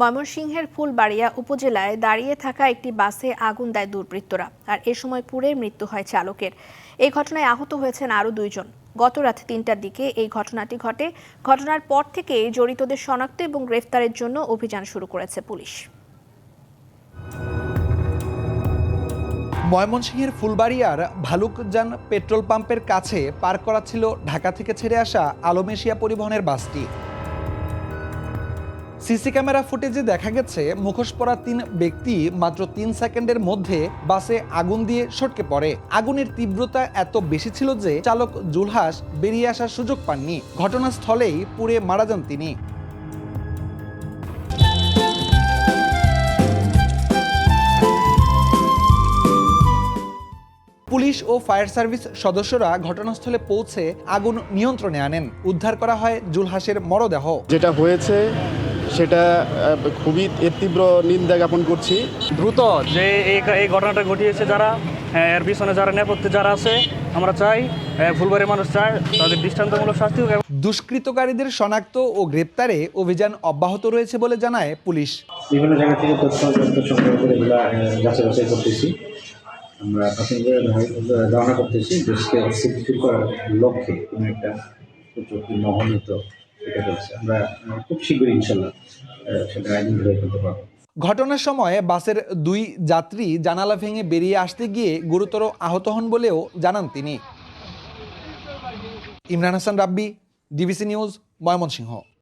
ময়মনসিংহের ফুলবাড়িয়া উপজেলায় দাঁড়িয়ে থাকা একটি বাসে আগুন দেয় দুর্বৃত্তরা, আর এ সময় পুড়ে মৃত্যু হয় চালকের। এই ঘটনায় আহত হয়েছেন আরও দুইজন। গত রাত তিনটার দিকে এই ঘটনাটি ঘটে। ঘটনার পর থেকে জড়িতদের শনাক্ত এবং গ্রেফতারের জন্য অভিযান শুরু করেছে পুলিশ। ময়মনসিংহের ফুলবাড়িয়ার ভালুকজান পেট্রোল পাম্পের কাছে পার করা ছিল ঢাকা থেকে ছেড়ে আসা আলমেশিয়া পরিবহনের বাসটি। সিসি ক্যামেরা ফুটেজে দেখা গেছে, মুখোশ পরা তিন ব্যক্তি মাত্র তিন সেকেন্ডের মধ্যে বাসে আগুন দিয়ে সটকে পড়ে। আগুনের তীব্রতা এত বেশি ছিল যে চালক জুলহাস বেরিয়ে আসার সুযোগ পাননি। ঘটনাস্থলেই পুড়ে মারা যান তিনি। পুলিশ ও ফায়ার সার্ভিস সদস্যরা ঘটনাস্থলে পৌঁছে আগুন নিয়ন্ত্রণে আনেন। উদ্ধার করা হয় জুলহাসের মরদেহ। যেটা হয়েছে সেটা খুবই এর তীব্র নিন্দা জ্ঞাপন করছি। দ্রুত যে এই ঘটনাটা ঘটিয়েছে যারা হ্যাঁ, এর পিছনে যারা নেপথ্যে যারা আছে আমরা চাই হ্যাঁ, ফুলবাড়ির মানুষ চায় তাদের দৃষ্টান্তমূলক শাস্তি হোক দুষ্কৃতকারীদের শনাক্ত ও গ্রেপ্তারে অভিযান অব্যাহত রয়েছে বলে জানায় পুলিশ। বিভিন্ন জায়গা থেকে তথ্য তথ্য সংগ্রহ করে এগুলো যাচাই বাছাই করতেছি। আমরা প্রাথমিকভাবে ধারণা- করতেছি দেশকে সিকিউর করার লক্ষ্যে কোনো একটা মহনীত চলছে আমরা খুব শীঘ্রই ইনশাল্লাহ সেটা ফেলতে পারব। ঘটনার সময় বাসের দুই যাত্রী জানালা ভেঙে বেরিয়ে আসতে গিয়ে গুরুতর আহত হন বলেও জানান তিনি। Imran Hasan Rabbi, DBC news, Mymensingh.